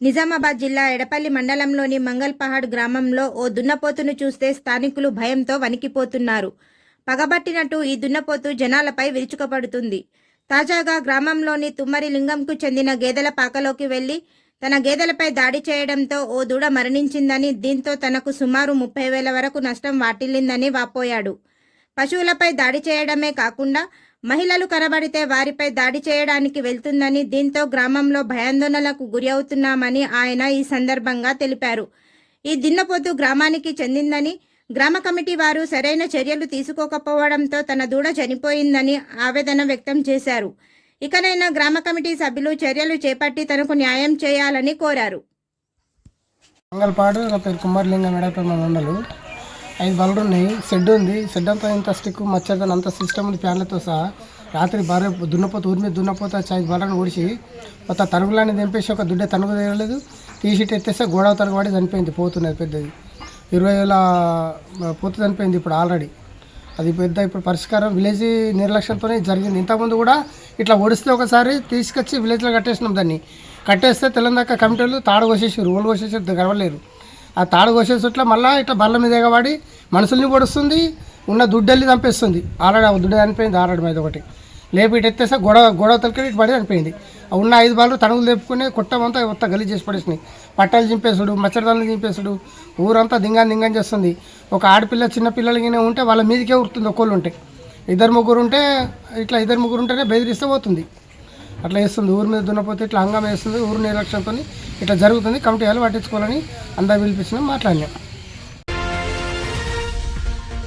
నిజామాబాద్ జిల్లా ఎడపల్లి మండలంలోని మంగల్పహాడ్ గ్రామంలో ఓ దున్నపోతును చూస్తే స్థానికులు భయంతో వణికిపోతున్నారు. పగబట్టినట్టు ఈ దున్నపోతు జనాలపై విరుచుకపడుతుంది. తాజాగా గ్రామంలోని తుమ్మరి లింగంకు చెందిన గేదెల పాకలోకి వెళ్ళి తన గేదెలపై దాడి చేయడంతో ఓ దూడ మరణించిందని దీంతో తనకు సుమారు ముప్పై వేల వరకు నష్టం వాటిల్లిందని వాపోయాడు. పశువులపై దాడి చేయడమే కాకుండా మహిళలు కనబడితే వారిపై దాడి చేయడానికి వెళ్తుందని దీంతో గ్రామంలో భయాందోళనలకు గురి అవుతున్నామని ఆయన ఈ సందర్భంగా తెలిపారు. ఈ దిన్నపోతు గ్రామానికి చెందిందని గ్రామ కమిటీ వారు సరైన చర్యలు తీసుకోకపోవడంతో తన దూడ చనిపోయిందని ఆవేదన వ్యక్తం చేశారు. ఇకనైనా గ్రామ కమిటీ సభ్యులు చర్యలు చేపట్టి తనకు న్యాయం చేయాలని కోరారు. మంగళపాడు నా పేరు కుమారలింగం ఎడపల్లి మన ఉండలు ఐదు బల్లలు ఉన్నాయి. షెడ్ ఉంది. షెడ్ అంతా ఇంత స్టిక్ మచ్చదని అంత సిస్టమ్ ఉంది ఫ్యాన్లతో సహా. రాత్రి భార్య దున్నపోతే ఊరి మీద దున్నపోతే ఐదు బల్లను ఓడిచి మొత్తం తనుగులాన్ని దింపేసి ఒక దుడ్డే తనుగు తీయలేదు తీసి ఎత్తేస్తే గోడవ తనుగు పడి చనిపోయింది పోతున్నది పెద్దది. ఇరవై వేల పోతు చనిపోయింది ఇప్పుడు ఆల్రెడీ. అది పెద్ద ఇప్పుడు పరిష్కారం విలేజ్ నిర్లక్ష్యంతోనే జరిగింది. ఇంతకుముందు కూడా ఇట్లా ఒడిస్తే ఒకసారి తీసుకొచ్చి విలేజ్లో కట్టేసినాం దాన్ని. కట్టేస్తే తెలంగాణ కమిటీలు తాడు కోసేసారు ఓళ్ళు కోసేసారు గడవలేరు. ఆ తాడు కోసేసట్లా మళ్ళీ ఇట్లా బల్ల మీద ఎగబడి మనుషుల్ని పొడుస్తుంది ఉన్న దుడ్డల్ని చంపేస్తుంది. ఆల్రెడీ ఆ దుడ్డు చనిపోయింది ఆల్రెడీ మీద ఒకటి. లేపి ఇటు ఎత్తేస్తే గొడవ గొడవ తలకి ఇటు పడి చనిపోయింది. ఆ ఉన్న ఐదు బాలు తణుగులు తెప్పుకునే కుట్టమంతా మొత్తం గలీజ్ చేసి పడేసినాయి. పట్టాలు చింపేసుడు మచ్చడదాలను చింపేసుడు ఊరంతా దింగా దింగని చేస్తుంది. ఒక ఆడపిల్ల చిన్న పిల్లలకి ఉంటే వాళ్ళ మీదకే ఉరుతుంది ఒక్కళ్ళు ఉంటే. ఇద్దరు ముగ్గురు ఉంటే ఇట్లా ఇద్దరు ముగ్గురు ఉంటేనే బెదిరిస్తే పోతుంది. అట్లా వేస్తుంది ఊరి మీద దున్నపోతే ఇట్లా అంగం వేస్తుంది. ఊరు నిర్లక్ష్యంతో ఇట్లా జరుగుతుంది. కమిటీ వాళ్ళు పట్టించుకోవాలని అందరూ పిలిపించినాం మాట్లాడినాం.